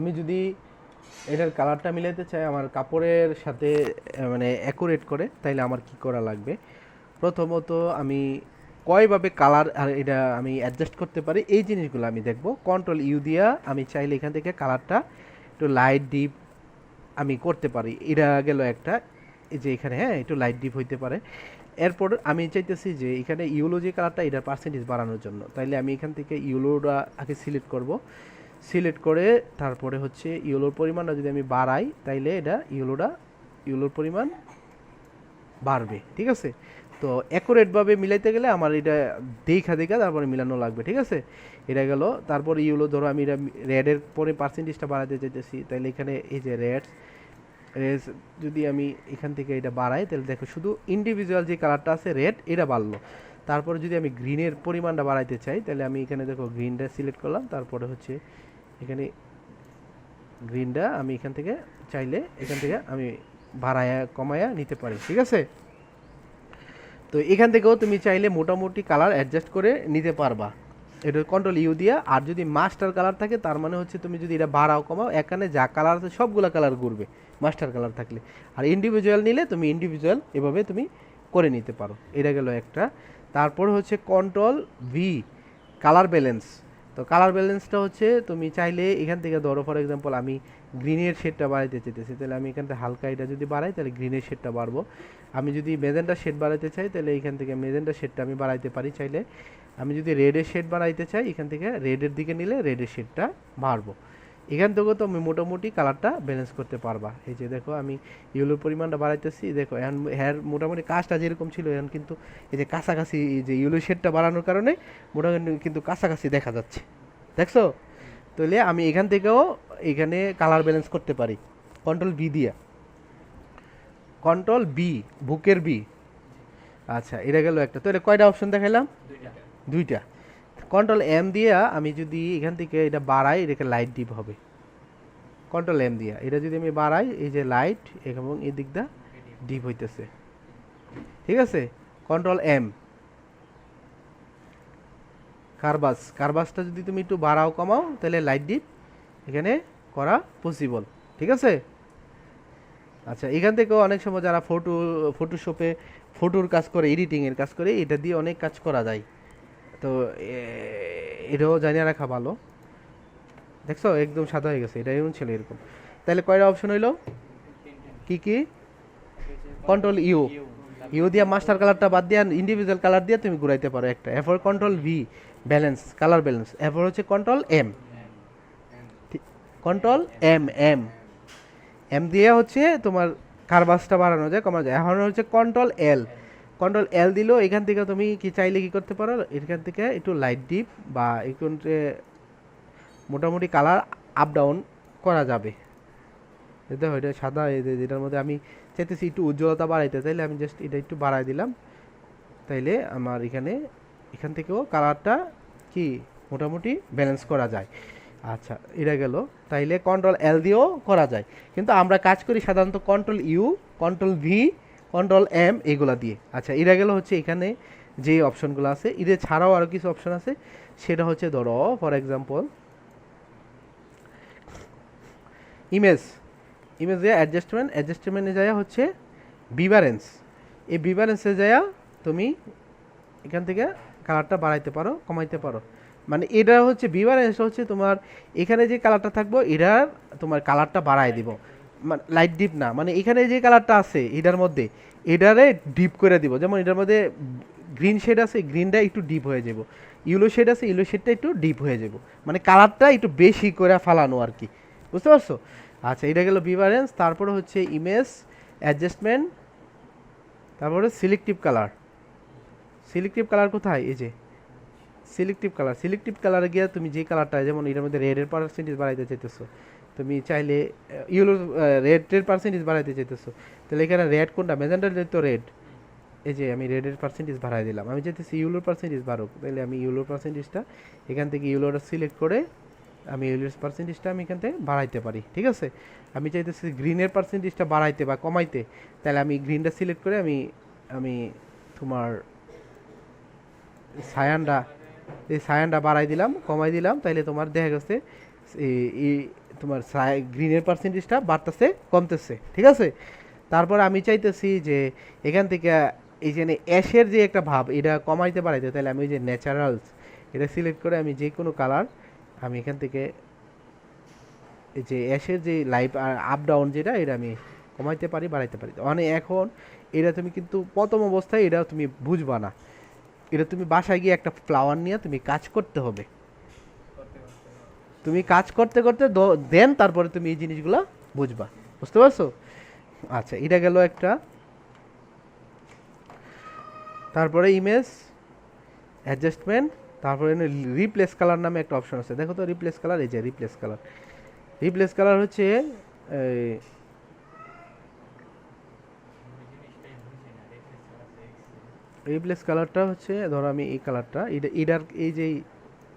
আমি যদি এটার কালারটা মিলাইতে চাই, আমার কাপড়ের সাথে মানে অ্যাকুরেট করে, তাইলে আমার কি করা লাগবে? প্রথমত আমি কয়ভাবে কালার আর এটা আমি অ্যাডজাস্ট করতে পারি, এই জিনিসগুলো আমি দেখব। কন্ট্রোল ইউ দিয়া আমি চাইলে এখান থেকে কালারটা একটু লাইট ডিপ আমি করতে পারি। এটা গেল একটা, এই যে এখানে হ্যাঁ একটু লাইট ডিপ হইতে পারে। এরপর আমি চাইতেছি যে এখানে ইউলো যে কালারটা এটার পার্সেন্টেজ বাড়ানোর জন্য। তাইলে আমি এখান থেকে ইউলোটা আগে সিলেক্ট করব। সিলেক্ট করে তারপরে হচ্ছে ইউলোর পরিমাণটা যদি আমি বাড়াই, তাইলে এটা ইউলোটা ইউলোর পরিমাণ বাড়বে, ঠিক আছে? তো অ্যাকুরেটভাবে মিলাইতে গেলে আমার এটা দেখা দেখা তারপরে মিলানো লাগবে, ঠিক আছে? এটা গেল, তারপরে ইউলো ধরো আমি এটা রেডের পরে পার্সেন্টেজটা বাড়াতে চাইতেছি তাহলে এখানে এই যে রেড রেড যদি আমি এখান থেকে এটা বাড়াই তাহলে দেখো শুধু ইন্ডিভিজুয়াল যে কালারটা আছে রেড এটা বাড়লো। তারপরে যদি আমি গ্রিনের পরিমাণটা বাড়াইতে চাই তাহলে আমি এখানে দেখো গ্রিনটা সিলেক্ট করলাম, তারপরে হচ্ছে এখানে গ্রিনটা আমি এখান থেকে চাইলে এখান থেকে আমি বাড়ায়া, কমায়া নিতে পারি, ঠিক আছে? তো এখান থেকেও তুমি চাইলে মোটামুটি কালার অ্যাডজাস্ট করে নিতে পারবা। এটা কন্ট্রোল ইউ দিয়া, আর যদি মাস্টার কালার থাকে, তার মানে হচ্ছে তুমি যদি এটা বাড়াও, কমাও, এখানে যা কালার আছে সবগুলো কালার ঘুরবে মাস্টার কালার থাকলে। আর ইন্ডিভিজুয়াল নিলে তুমি ইন্ডিভিজুয়াল এভাবে তুমি করে নিতে পারো। এটা গেল একটা। তারপর হচ্ছে কন্ট্রোল ভি কালার ব্যালেন্স তো কালার ব্যালেন্সটা হচ্ছে তুমি চাইলে এখান থেকে ধরো ফর এক্সাম্পল আমি গ্রিনের শেডটা বাড়াইতে চাইতেছি, তাহলে আমি এখান থেকে হালকা এটা যদি বাড়াই, তাহলে গ্রিনের শেডটা বাড়বো। আমি যদি মেজেন্টা শেড বাড়াইতে চাই, তাহলে এখান থেকে মেজেন্টা শেডটা আমি বাড়াইতে পারি চাইলে। আমি যদি রেডের শেড বাড়াইতে চাই, এখান থেকে রেডের দিকে নিলে রেডের শেডটা বাড়বো। এখান থেকেও তো আমি মোটামুটি কালারটা ব্যালেন্স করতে পারবা। এই যে দেখো আমি ইউলোর পরিমাণটা বাড়াইতেছি। দেখো এখন হ্যার মোটামুটি কাজটা যেরকম ছিল এখন কিন্তু এই যে কাছাকাছি এই যে ইউলো শেডটা বাড়ানোর কারণে মোটামুটি কিন্তু কাছাকাছি দেখা যাচ্ছে। দেখছ? তাহলে আমি এখান থেকেও এখানে কালার ব্যালেন্স করতে পারি। কন্ট্রোল বি দিয়া। কন্ট্রোল বি বুকের বি আচ্ছা এটা গেল একটা। তো এটা কয়টা অপশন দেখাইলাম? দুইটা। কন্ট্রোল এম দিয়া আমি যদি এখান থেকে এটা বাড়াই, এটাকে লাইট ডিপ হবে। কন্ট্রোল এম দিয়া। এটা যদি আমি বাড়াই, এই যে লাইট এবং এই দিকটা ডিপ হইতেছে। ঠিক আছে? কন্ট্রোল এম কারবাস কারবাসটা যদি তুমি একটু বাড়াও, কমাও, তাহলে লাইট ডিপ এখানে করা পসিবল ঠিক আছে? আচ্ছা এখান থেকেও অনেক সময় যারা ফটো ফটোশপে ফটোর কাজ করে এডিটিংয়ের কাজ করে, এটা দিয়ে অনেক কাজ করা যায়। তো এটাও জানিয়ে রাখা ভালো। দেখছ? একদম সাদা হয়ে গেছে। এটা এমন ছিল এরকম। তাহলে কয়টা অপশন হইল? কি কি? কন্ট্রোল ইউ ইউ দিয়া মাস্টার কালারটা বাদ দিয়া ইন্ডিভিজুয়াল কালার দিয়ে তুমি ঘুরাইতে পারো একটা। এরপর control V balance colour balance এরপর হচ্ছে control M control M M M দিয়ে হচ্ছে তোমার কারবাসটা বাড়ানো যায়, কমানো যায়। এখন হচ্ছে কন্ট্রোল এল কন্ট্রোল এল দিলেও এখান থেকে তুমি কি চাইলে কি করতে পারো? এখান থেকে একটু লাইট ডিপ বা একটু মোটামুটি কালার আপ ডাউন করা যাবে। দেখো এটা সাদা যেটার মধ্যে আমি চাইতেছি একটু উজ্জ্বলতা বাড়াইতে, তাইলে আমি জাস্ট এটা একটু বাড়াই দিলাম। তাইলে আমার এখানে, এখান থেকেও কালারটা কি মোটামুটি ব্যালেন্স করা যায়। আচ্ছা এটা গেল। তাইলে কন্ট্রোল এল দিয়েও করা যায়। কিন্তু আমরা কাজ করি সাধারণত control U control V control M এগুলা দিয়ে। আচ্ছা এরা গেল হচ্ছে এখানে যে অপশনগুলো আছে এদের ছাড়াও আরও কিছু অপশন আছে। সেটা হচ্ছে ধরো for example image image adjustment অ্যাডজাস্টমেন্টে যায় হচ্ছে বিভারেন্স। এই বিভারেন্সে যায় তুমি এখান থেকে কালারটা বাড়াইতে পারো, কমাইতে পারো। মানে এটা হচ্ছে বিভারেন্স হচ্ছে তোমার, এখানে যে কালারটা থাকব, এটার তোমার কালারটা বাড়াই দিব। মানে লাইট ডিপ না মানে এখানে যে কালারটা আছে, এটার মধ্যে, এটারে ডিপ করে দিব। যেমন এটার মধ্যে গ্রিন শেড আছে গ্রিনটা একটু ডিপ হয়ে যাব। ইউলো শেড আছে ইউলো শেডটা একটু ডিপ হয়ে যাব। মানে কালারটা একটু বেশি করে ফালানো আর কি। বুঝতে পারছ? আচ্ছা এটা গেল বিভারেন্স তারপরে হচ্ছে ইমেজ অ্যাডজাস্টমেন্ট তারপরে সিলেক্টিভ কালার সিলেক্টিভ কালার কোথায়? এই যে সিলেক্টিভ কালার সিলেক্টিভ কালারে গিয়ে তুমি যে কালারটা যেমন এটার মধ্যে রেডের পার্সেন্টেজ বাড়াইতে চাইতেছো তুমি চাইলে ইউলোর রেডের পার্সেন্টেজ বাড়াইতে চাইতেছো। তাহলে এখানে রেড কোনটা? মেজেন্টার তো রেড, এই যে আমি রেডের পার্সেন্টেজ বাড়াই দিলাম। আমি চাইতেছি ইউলোর পার্সেন্টেজ বাড়ুক। তাহলে আমি ইউলোর পার্সেন্টেজটা এখান থেকে ইউলোটা সিলেক্ট করে আমি ইউলোর পার্সেন্টেজটা আমি এখান থেকে বাড়াইতে পারি। ঠিক আছে? আমি চাইতেছি গ্রিনের পার্সেন্টেজটা বাড়াইতে বা কমাইতে। তাহলে আমি গ্রিনটা সিলেক্ট করে আমি আমি তোমার সায়ানটা এই সায়ানটা বাড়াই দিলাম, কমাই দিলাম। তাইলে তোমার দেখা গেছে তোমার গ্রিনের পার্সেন্টেজটা বাড়তেছে, কমতেছে, ঠিক আছে? তারপর আমি চাইতেছি যে এখান থেকে এই যে অ্যাশের যে একটা ভাব, এটা কমাইতে বাড়াইতে, তাহলে আমি ওই যে ন্যাচারালস, এটা সিলেক্ট করে আমি যে কোনো কালার আমি এখান থেকে এই যে অ্যাশের যে লাইভ আপ ডাউন যেটা, এটা আমি কমাইতে পারি, বাড়াইতে পারি। মানে এখন এটা তুমি কিন্তু প্রথম অবস্থায় এটা তুমি বুঝবা না। এটা তুমি বাসায় গিয়ে একটা ফ্লাওয়ার নিয়ে তুমি কাজ করতে হবে। তুমি কাজ করতে করতে দেন তারপরে তুমি এই জিনিসগুলো বুঝবা। বুঝতে পারছ? আচ্ছা এটা গেল একটা। তারপরে ইমেজ অ্যাডজাস্টমেন্ট তারপরে রিপ্লেস কালার নামে একটা অপশন আছে। দেখো তো রিপ্লেস কালার এই যে রিপ্লেস কালার রিপ্লেস কালার হচ্ছে রিপ্লেস কালারটা হচ্ছে, ধরো আমি এই কালারটা এটা, এটার, এই যে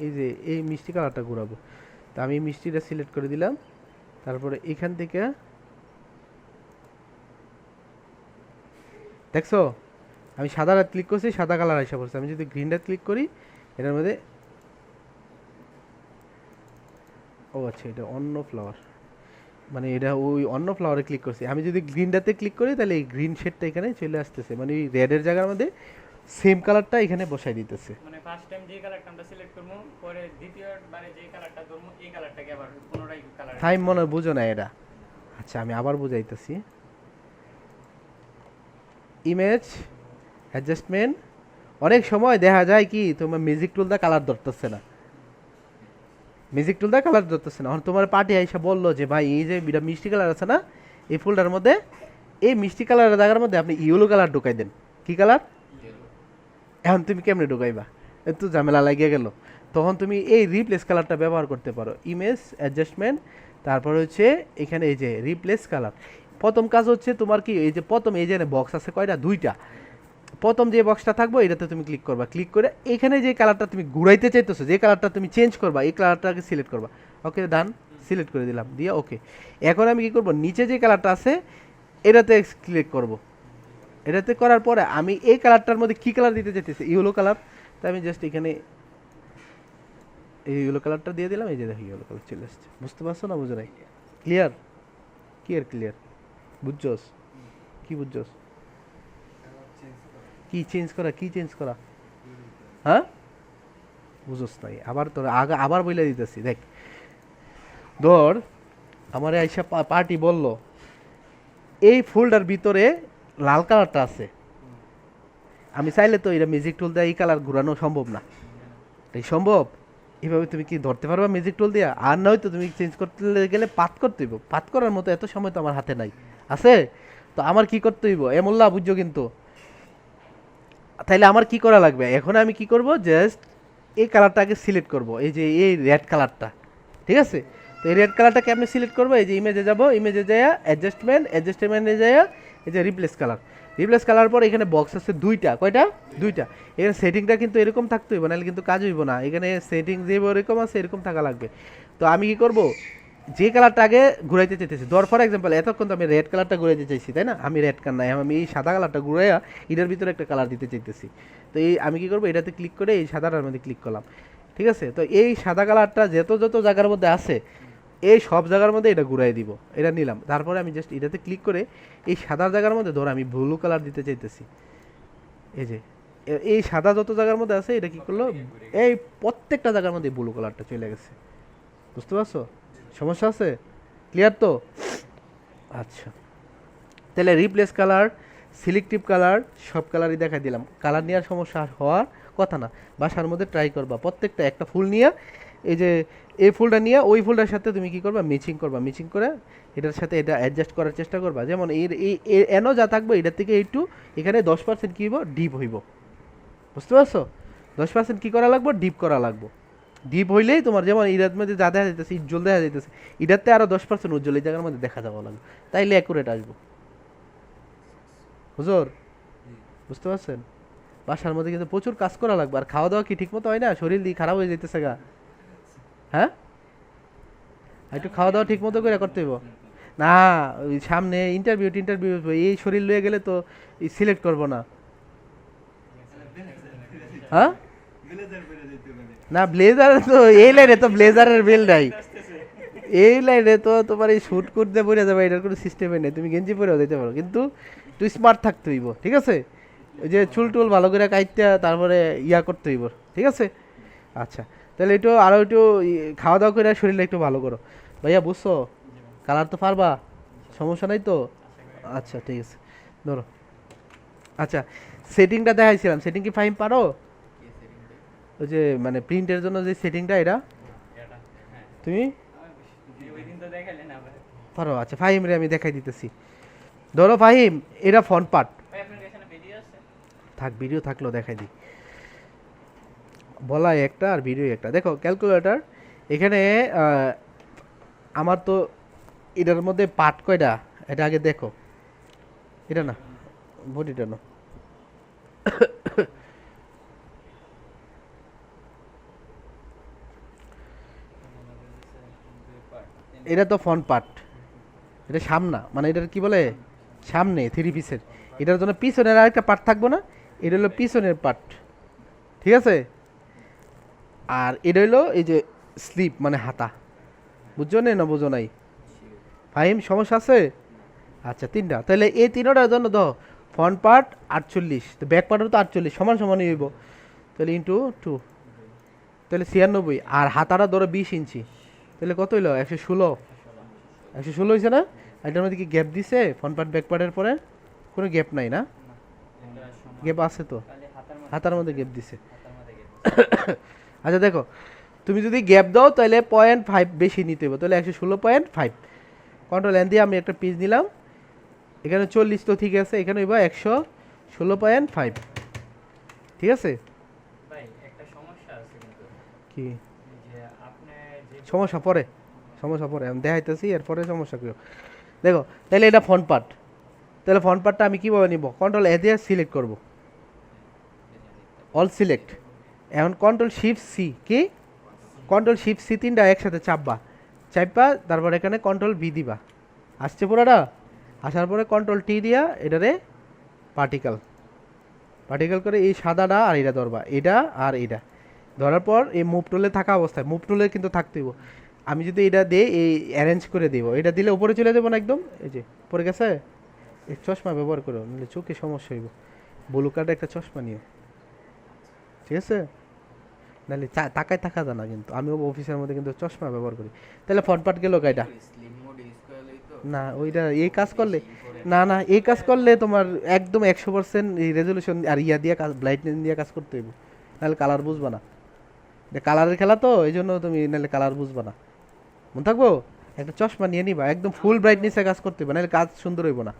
এই যে, এই মিষ্টি কালারটা ঘুরাবো। তা আমি মিষ্টিটা সিলেক্ট করে দিলাম। তারপরে এখান থেকে দেখছ? আমি সাদা ক্লিক করছি, সাদা কালার আসা পড়ছে। আমি যদি গ্রিনটা ক্লিক করি, এটার মধ্যে ও আচ্ছা এটা অন্য ফ্লাওয়ার মানে এটা ওই অন্য ফ্লাওয়ারে ক্লিক করছি। আমি যদি গ্রিনটাতে ক্লিক করি, তাহলে এই গ্রিন শেডটা এখানে চলে আসতেছে। মানে ওই রেডের জায়গার মধ্যে সেম কালারটা এখানে বসাই দিতেছে। মানে ফার্স্ট টাইম যে কালারটা আমরা সিলেক্ট করব পরে দ্বিতীয়বারে যে কালারটা ধরবো এই কালারটাকে আবার পুনরায় কালার টাইম মনে বুঝো না এটা আচ্ছা আমি আবার বুঝাইতেছি। ইমেজ অ্যাডজাস্টমেন্ট অনেক সময় দেখা যায় কি তোমার মিউজিক টুল দা কালার ধরতেছে না। মিউজিক টুল দা কালার ধরতেছে না। তোমার পার্টি আইসা বলল যে ভাই এই যে এটা মিষ্টি কালার আছে না এই ফুলটার মধ্যে এই মিষ্টি কালারের জায়গার মধ্যে আপনি ইয়েলো কালার ঢুকাই দেন। কি কালার এখন তুমি কেমনে ঢুকাইবা? একটু ঝামেলা লাগিয়ে গেল। তখন তুমি এই রিপ্লেস কালারটা ব্যবহার করতে পারো। ইমেজ অ্যাডজাস্টমেন্ট তারপর হচ্ছে এখানে এই যে রিপ্লেস কালার প্রথম কাজ হচ্ছে তোমার কি, এই যে প্রথম এই যে বক্স আছে কয়টা? দুইটা। প্রথম যে বক্সটা থাকব, এটাতে তুমি ক্লিক করবা। ক্লিক করে এখানে যে কালারটা তুমি ঘুরাইতে চাইতেছো, যে কালারটা তুমি চেঞ্জ করবা, এই কালারটাকে সিলেক্ট করবা। ওকে ডান সিলেক্ট করে দিলাম। দিয়ে ওকে এখন আমি কি করব? নিচে যে কালারটা আছে, এটাতে ক্লিক করব। এটাতে করার পরে আমি এই কালারটার মধ্যে কি কালার দিতে চাইতেছি? ইয়েলো কালার তো আমি জাস্ট এখানে এই ইয়েলো কালারটা দিয়ে দিলাম, এই যে দেখো ইয়েলো কালার চলে আসছে। বুঝতে পারছ না, বুঝো নাই? ক্লিয়ার ক্লিয়ার ক্লিয়ার বুঝছস? কি বুঝছস? কি চেঞ্জ করা, কি চেঞ্জ করা? হ্যাঁ? বুঝোস নাই। আবার তোর আগে আবার বইলে দিতেছি, দেখ। ধর, আমার আইসা পার্টি বলল, এই ফুলটার ভিতরে লাল কালারটা আছে। আমি চাইলে তো এটা মিউজিক টুল দিয়ে এই কালার ঘুরানো সম্ভব না। এই সম্ভব। এইভাবে তুমি কি ধরতে পারবা মিউজিক টুল দিয়ে? আর নয় তো তুমি চেঞ্জ করতে গেলে পাত করতে হইব। পাত করার মতো এত সময় তো আমার হাতে নাই। আছে? তো আমার কি করতে হইব? এমল্লা বুঝছ কিন্তু। তাইলে আমার কি করা লাগবে? এখন আমি কি করব? জাস্ট এই কালারটা আগে সিলেক্ট করব। এই যে এই রেড কালারটা। ঠিক আছে? তো এই রেড কালারটাকে আমি সিলেক্ট করব। এই যে ইমেজে যাব। ইমেজে যাইয়া অ্যাডজাস্টমেন্ট অ্যাডজাস্টমেন্টে যাইয়া এই যে রিপ্লেস কালার রিপ্লেস কালার পর এখানে বক্স আছে দুইটা। কয়টা? দুইটা। এখানে সেটিংটা কিন্তু এরকম থাকতে হইব নাহলে কিন্তু কাজ হইব না। এখানে সেটিং যে এরকম আছে এরকম থাকা লাগবে। তো আমি কি করব? যে কালারটা আগে ঘুরাইতে চাইতেছি। ধর ফর এক্সাম্পল এতক্ষণ তো আমি রেড কালারটা ঘুরাইতে চাইছি তাই না? আমি রেড কালার নাই আমি এই সাদা কালারটা ঘুরাইয়া এটার ভিতরে একটা কালার দিতে চাইতেছি। তো এই আমি কি করব? এটাতে ক্লিক করে এই সাদাটার মধ্যে ক্লিক করলাম। ঠিক আছে? তো এই সাদা কালারটা যত যত জায়গার মধ্যে আছে এই সব জায়গার মধ্যে এটা ঘুরাই দিব, এটা নিলাম। তারপরে আমি জাস্ট এটাতে ক্লিক করে এই সাদা জায়গার মধ্যে, ধর আমি ব্লু কালার দিতে চাইতেছি। এই যে, এই সাদা যত জায়গার মধ্যে আছে, এটা কি করল? এই প্রত্যেকটা জায়গার মধ্যে ব্লু কালারটা চলে গেছে। বুঝতে পারছ? সমস্যা আছে? ক্লিয়ার তো? আচ্ছা। তাহলে রিপ্লেস কালার সিলেক্টিভ কালার সব কালারই দেখা দিলাম। কালার নেওয়ার সমস্যা হওয়ার কথা না। বাসার মধ্যে ট্রাই করবা। প্রত্যেকটা, একটা ফুল নিয়ে এই যে, এই ফুলটা নিয়ে ওই ফুলটার সাথে তুমি কি করবা? মিচিং করবা। মিচিং করে এটার সাথে এটা অ্যাডজাস্ট করার চেষ্টা করবা। যেমন এর এই এনও যা থাকবে, এটার থেকে একটু এখানে দশ পার্সেন্ট কী হইব? ডিপ হইব। বুঝতে পারছ? দশ পার্সেন্ট কী করা লাগবে? ডিপ করা লাগবে। ডিপ হইলেই তোমার যেমন ইরার মধ্যে যা দেখা যাইতেছে, উজ্জ্বল দেখা যাইতেছে, এটাতে আরও দশ পার্সেন্ট উজ্জ্বল এই জায়গার মধ্যে দেখা যাওয়া লাগবে। তাইলে অ্যাকুরেট আসব। হুজুর, বুঝতে পারছেন? বাসার মধ্যে কিন্তু প্রচুর কাজ করা লাগবে। আর খাওয়া দাওয়া কি ঠিক মতো হয় না? শরীর দিয়ে খারাপ হয়ে যেতেছে গা। হ্যাঁ? একটু খাওয়া দাওয়া ঠিক মতো করে করতে হইব? না, ওই সামনে ইন্টারভিউ ইন্টারভিউ এই শরীর লয়ে গেলে তো সিলেক্ট করব না। হ্যাঁ? না ব্লেজার তো, এই লাইনে তো ব্লেজারের বেল নাই। এই লাইনে তো তোমার এই শুট করতে পড়ে যাবে, এটার কোনো সিস্টেমে নেই। তুমি গেঞ্জি পরেও দিতে পারো, কিন্তু তুই স্মার্ট থাকতে হইব, ঠিক আছে? ওই যে চুল টুল ভালো করে কাইতে তারপরে ইয়া করতে হইব, ঠিক আছে? আচ্ছা। তাহলে একটু আরও একটু খাওয়া দাওয়া করে শরীরটা একটু ভালো করো। ভাইয়া, বুঝছ? কালার তো পারবা? সমস্যা নাই তো? আচ্ছা ঠিক আছে। ধরো। আচ্ছা সেটিংটা দেখাইছিলাম। সেটিং কি ফাইন পারো? ওই যে মানে প্রিন্টের জন্য যে সেটিংটা, এটা? তুমি? পারো আচ্ছা ফাহিম রে, আমি দেখাই দিতেছি। ধরো, ফাহিম, এটা ফোন পার্ট। থাক ভিডিও থাকলেও দেখাই দিই। বলা একটা আর ভিডিও একটা। দেখো ক্যালকুলেটর এখানে আমার তো এটার মধ্যে পার্ট কয়টা? এটা আগে দেখো। এটা না বডিটা না। এটা তো ফ্রন্ট পার্ট এটা সামনা মানে এটার কি বলে? সামনে থ্রি পিসের এটার জন্য পিছনের আরেকটা পার্ট থাকব না, এটা হলো পিছনের পার্ট ঠিক আছে? আর এটা হলো এই যে স্লিপ মানে হাতা। বুঝছ না বুঝো নাই? ফাহিম সমস্যা আছে? আচ্ছা তিনটা। তাহলে এই তিনটার জন্য তো ফ্রন্ট পার্ট আটচল্লিশ তো ব্যাক পার্টও তো আটচল্লিশ সমান সমানই হইব। তাহলে ইন্টু টু তাহলে ছিয়ানব্বই আর হাতাটা ধরো বিশ ইঞ্চি। তাহলে কত হইল? একশো ষোলো। একশো ষোলো হয়েছে না? এটার মধ্যে কি গ্যাপ দিছে? ফ্রন্ট পার্ট ব্যাক পার্টের পরে? কোনো গ্যাপ নাই না? গ্যাপ আছে তো? হাতার মধ্যে গ্যাপ দিছে। আচ্ছা দেখো তুমি যদি গ্যাপ দাও তাহলে পয়েন্ট ফাইভ বেশি নিতে হবে তাহলে একশো ষোলো পয়েন্ট ফাইভ কন্ট্রোল এন দিয়ে আমি একটা পিস নিলাম। এখানে চল্লিশ তো ঠিক আছে এখানে এবার একশো ষোলো পয়েন্ট ফাইভ ঠিক আছে? কি? সমস্যা পরে সমস্যা পরে আমি দেখাইতেছি এরপরে সমস্যা কেউ দেখো তাহলে এটা ফ্রন্ট পার্ট তাহলে ফ্রন্ট পার্টটা আমি কীভাবে নিব? কন্ট্রোল এ দিয়ে সিলেক্ট করব। অল সিলেক্ট এখন কন্ট্রোল শিফট সি কি? কন্ট্রোল শিফট সি তিনটা একসাথে চাপবা। চাপবা, তারপর এখানে কন্ট্রোল ভি দিবা। আসছে পুরোটা? আসার পরে কন্ট্রোল টি দিয়া এটারে পার্টিকেল পার্টিকেল করে এই সাদাটা আর এটা ধরবা। এটা আর এটা। ধরার পর এই মুভ টুলে থাকা অবস্থায় মুভ টুলে কিন্তু থাকতেইব আমি যদি এটা দিই এই অ্যারেঞ্জ করে দেবো, এটা দিলে উপরে চলে যাব না একদম? এই যে, পড়ে গেছে? এই চশমা ব্যবহার করো, নাহলে চোখে সমস্যা হইব। ব্লু কার্ডে একটা চশমা নিও। ঠিক আছে? নাহলে তাকায় থাকা যায় না কিন্তু। আমি অফিসের মধ্যে কিন্তু চশমা ব্যবহার করি। তাহলে পার্ট গেল কাইটা না, ওইটা এই কাজ করলে না না, এই কাজ করলে তোমার একদম একশো পার্সেন্ট রেজলিউশন আর ইয়া দিয়ে কাজ ব্লাইটনেস দিয়ে কাজ করতে হইব। নাহলে কালার বুঝবা না। কালারের খেলা তো, এই জন্য তুমি নাহলে কালার বুঝবা না। মন থাকব? একটা চশমা নিয়ে নিবা, একদম ফুল ব্রাইটনেসে কাজ করতে হবে নাহলে কাজ সুন্দর হইব না।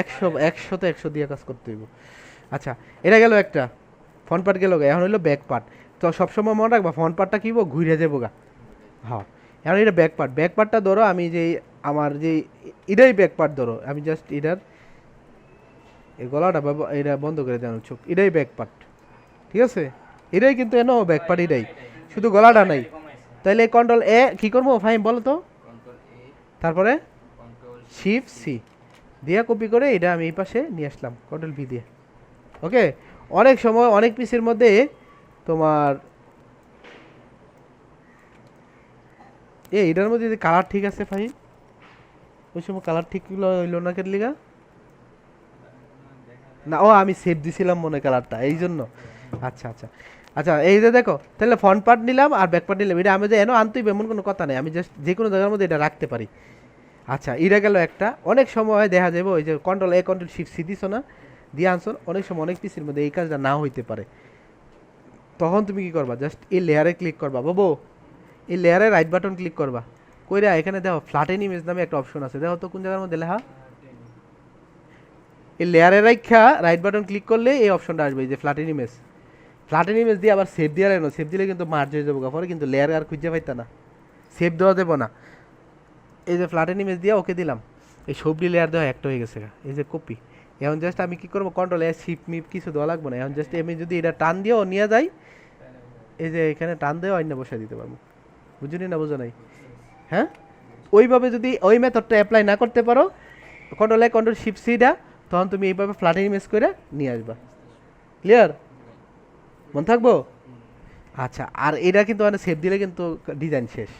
একশো একশো তো একশো দিয়ে কাজ করতে হইব। আচ্ছা এটা গেল একটা। ফ্রন্ট পার্ট গেল এখন হইল ব্যাক পার্ট তো সবসময় মনে রাখবা ফ্রন্ট পার্টটা কি ঘুরে যাব গা। হ্যাঁ এখন এটা ব্যাক পার্ট ব্যাক পার্টটা ধরো, আমি যে আমার যে এটাই ব্যাক পার্ট ধরো। আমি জাস্ট এটার, এই গলাটা এটা বন্ধ করে দেন চোখ এটাই ব্যাক পার্ট ঠিক আছে? এটাই কিন্তু এনো ব্যাক পার্ট এটাই। শুধু গলাটা নাই। তাহলে কন্ট্রোল এ কি করব? ফাইন বলো তো। তারপরে? শিফট সি দিয়া কপি করে এটা আমি এই পাশে নিয়ে আসলাম কন্ট্রোল ভি দিয়ে। ওকে অনেক সময় অনেক পিসের মধ্যে তোমার এ, এটার মধ্যে কালার ঠিক আছে ভাই ওই সময় কালার ঠিক হইল না কেন লিগা? না, ও, আমি সেভ দিছিলাম মনে কালারটা এই জন্য আচ্ছা আচ্ছা। আচ্ছা এই যে দেখো, তাহলে ফ্রন্ট পার্ট নিলাম আর ব্যাক পার্ট নিলাম। এটা আমি যে এনো আনতেই এমন কোনো কথা নেই। আমি জাস্ট যে কোনো জায়গার মধ্যে এটা রাখতে পারি। আচ্ছা এটা গেল একটা। অনেক সময় দেখা যাবে, ওই যে control A control shift C দিছো না? দিয়ে আনছো অনেক সময় অনেক পিসের মধ্যে এই কাজটা না হইতে পারে। তখন তুমি কি করবা? জাস্ট এই লেয়ারে ক্লিক করবা। বাবু, এই লেয়ারে রাইট বাটন ক্লিক করবা। কইরা এখানে দেখো ফ্ল্যাটেন ইমেজ নামে একটা অপশন আছে। দেখো তো কোন জায়গার মধ্যে লেখা? এই লেয়ারে রাখা রাইট বাটন ক্লিক করলে এই অপশনটা আসবে যে ফ্ল্যাটেন ইমেজ ফ্ল্যাটেন ইমেজ দিয়ে আবার সেভ দিয়ে রাখো সেভ দিলে কিন্তু মার্জ হয়ে যাব পরে কিন্তু লেয়ার আর খুঁজে পাইতা না। সেভ দেওয়া দেবো না। এই যে ফ্ল্যাটেন ইমেজ দিয়ে ওকে দিলাম। এই সবজি লেয়ার দেওয়া একটা হয়ে গেছে এই যে কপি এখন জাস্ট আমি কি করব? কন্ট্রোল এ শিপ মিপ কিছু দেওয়া লাগবে না। এখন জাস্ট আমি যদি এটা টান দিয়েও নিয়ে যাই, এই যে এখানে টান দিয়েও আইনা বসে দিতে পারব। বুঝুনি না, বুঝো নাই? হ্যাঁ? ওইভাবে যদি ওই মেথডটা অ্যাপ্লাই না করতে পারো কন্ট্রোল এ কন্ট্রোল শিপ সিটা তখন তুমি এইভাবে ফ্ল্যাটেন ইমেজ করে নিয়ে আসবা। ক্লিয়ার মন থাকব? আচ্ছা আর এটা কিন্তু মানে সেভ দিলে কিন্তু ডিজাইন শেষ।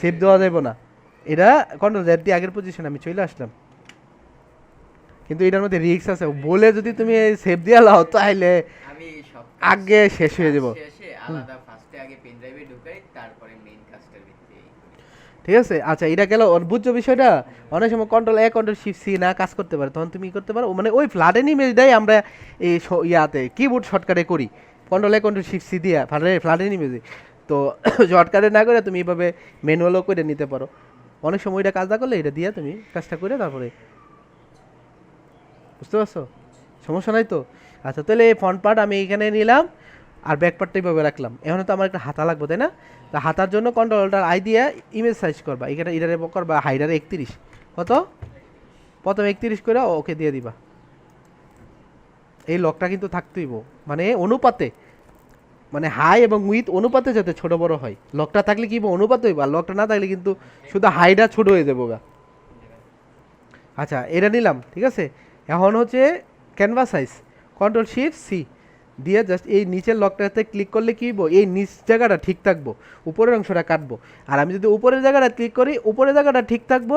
সেভ দেওয়া যাবে না। এটা কন্ট্রোল জেড দিয়ে আগের পজিশন আমি চলে আসলাম। কিন্তু এটার মধ্যে রিস্ক আছে। বলে যদি তুমি সেভ দিয়ে লাও তাহলে আমি আগে শেষ হয়ে যাব। আলাদা ফার্স্টে আগে পেন ড্রাইভে ঢুকাই তারপরে মেইন কাজটার ঠিক আছে? আচ্ছা এটা গেল বুঝছ বিষয়টা। অনেক সময় control A control shift C না কাজ করতে পারে তখন তুমি কি করতে পারো? মানে ওই ফ্লাডেন ইমেজটাই আমরা এই ইয়াতে কিবোর্ড শর্টকাটে করি। Control A control shift C দিয়ে ফ্লাডে ফ্লাডেন ইমেজে তো শর্টকাটে না করে তুমি এইভাবে ম্যানুয়ালও করে নিতে পারো। অনেক সময় এটা কাজ না করলে এটা দিয়ে তুমি কাজটা করে তারপরে বুঝতে পারছ? সমস্যা নাই তো? আচ্ছা তাহলে এই ফ্রন্ট পার্ট আমি এখানে নিলাম আর ব্যাক পার্টটা এইভাবে রাখলাম। এখন তো আমার একটা হাতা লাগবে, তাই না? তা হাতার জন্য কন্ট্রোলটার আই দিয়ে ইমেজ সাইজ করবা। এখানে ইডারে করবা হাইডারে একত্রিশ। কত? প্রথমে একত্রিশ করে ওকে দিয়ে দিবা। এই লকটা কিন্তু থাকতেইব মানে অনুপাতে মানে হাই এবং উইথ অনুপাতে যাতে ছোট বড় হয়। লকটা থাকলে কি? অনুপাত হইব। আর লকটা না থাকলে কিন্তু শুধু হাইটা ছোট হয়ে যাব গা। আচ্ছা এটা নিলাম, ঠিক আছে? এখন হচ্ছে canvas size control shift C দিয়ে জাস্ট এই নিচের লকটাতে ক্লিক করলে কী? এই নিচ জায়গাটা ঠিক থাকব, উপরের অংশটা কাটবো। আর আমি যদি উপরের জায়গাটা ক্লিক করি, উপরের জায়গাটা ঠিক থাকব,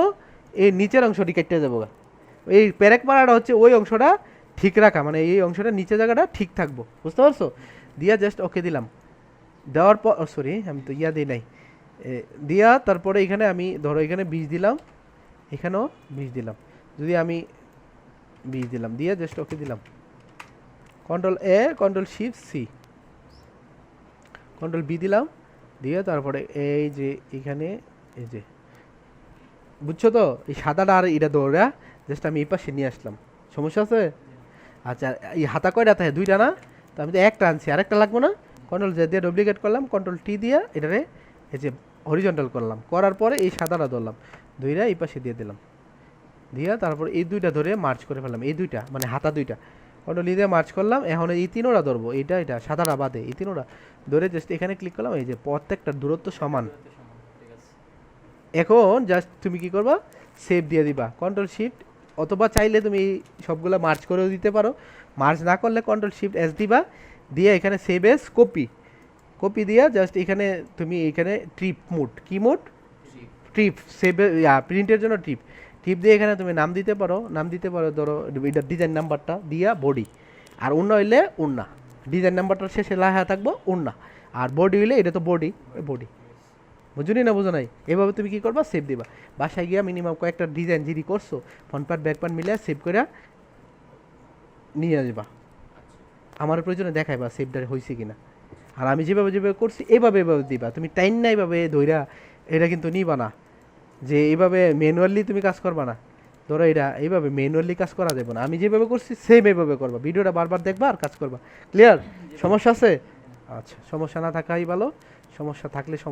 এই নিচের অংশটি কেটে যাব। এই প্যারেক মারাটা হচ্ছে ওই অংশটা ঠিক রাখা মানে এই অংশটা নিচের জায়গাটা ঠিক থাকব। বুঝতে পারছ? দিয়া জাস্ট ওকে দিলাম। দেওয়ার পর সরি আমি তো ইয়া দিই নাই। দিয়া তারপরে এখানে আমি ধরো এখানে বীজ দিলাম, এখানেও বীজ দিলাম। যদি আমি বীজ দিলাম, দিয়ে জাস্ট ওকে দিলাম। Control A control shift C control B দিলাম, দিয়ে তারপরে এই যে এখানে, এই যে। বুঝছ তো? এই সাদাটা আর এটা দৌড়া জাস্ট আমি এই পাশে নিয়ে আসলাম। সমস্যা আছে? আচ্ছা এই হাতা কয়টা থাকে? দুইটা না? তো আমি তো একটা আনছি, আরেকটা লাগবো না? কন্ট্রোল জে দিয়ে ডুপ্লিকেট করলাম কন্ট্রোল টি দিয়ে এটারে এই যে হরিজন্টাল করলাম। করার পরে এই সাদাটা ধরলাম। দুইটা এই পাশে দিয়ে দিলাম। দিয়ে তারপর এই দুইটা ধরে মার্চ করে ফেললাম এই দুইটা মানে হাতা দুইটা। কন্ট্রোল দিয়ে মার্চ করলাম এখন এই তিনোটা ধরবো এইটা এটা সাদাটা বাদে এই তিনোটা ধরে জাস্ট এখানে ক্লিক করলাম এই যে প্রত্যেকটা দূরত্ব সমান। এখন জাস্ট তুমি কি করবা? সেভ দিয়ে দিবা। কন্ট্রোল শিফট অথবা চাইলে তুমি এই সবগুলো মার্চ করেও দিতে পারো। মার্চ না করলে কন্ট্রোল শিফট এস দিবা দিয়ে এখানে সেভ এস কপি কপি দিয়া জাস্ট এখানে তুমি এখানে ট্রিপ মোড কি মোড। ট্রিপ সেভ প্রিন্টের জন্য ট্রিপ ট্রিপ দিয়ে এখানে তুমি নাম দিতে পারো, নাম দিতে পারো, ধরো, এটা ডিজাইন নাম্বারটা দিয়া বডি আর অন্য হইলে উন্না। ডিজাইন নাম্বারটার শেষে লাহা থাকব উন্না। আর বডি হইলে এটা তো বডি বডি বুঝুনি না, বুঝো নাই? এভাবে তুমি কি করবা? সেভ দিবা। বাসায় গিয়া মিনিমাম কয়েকটা ডিজাইন যদি করছ ফ্রন্ট পার্ট ব্যাক পার্ট মিলে সেভ করে নিয়ে যাবা আমার প্রয়োজনে দেখাইবা সেভটা হয়েছে কিনা। আর আমি যেভাবে যেভাবে করছি, এভাবে এভাবে দিবা। তুমি টাইম না এইভাবে ধইরা, এটা কিন্তু নিবা না। যে এইভাবে ম্যানুয়ালি তুমি কাজ করবা না। ধরো এটা এইভাবে ম্যানুয়ালি কাজ করা যাবে না। আমি যেভাবে করছি সেম এইভাবে করবা। ভিডিওটা বারবার দেখবা আর কাজ করবা। ক্লিয়ার সমস্যা আছে? আচ্ছা সমস্যা না থাকাই ভালো। সমস্যা থাকলে সমস্যা।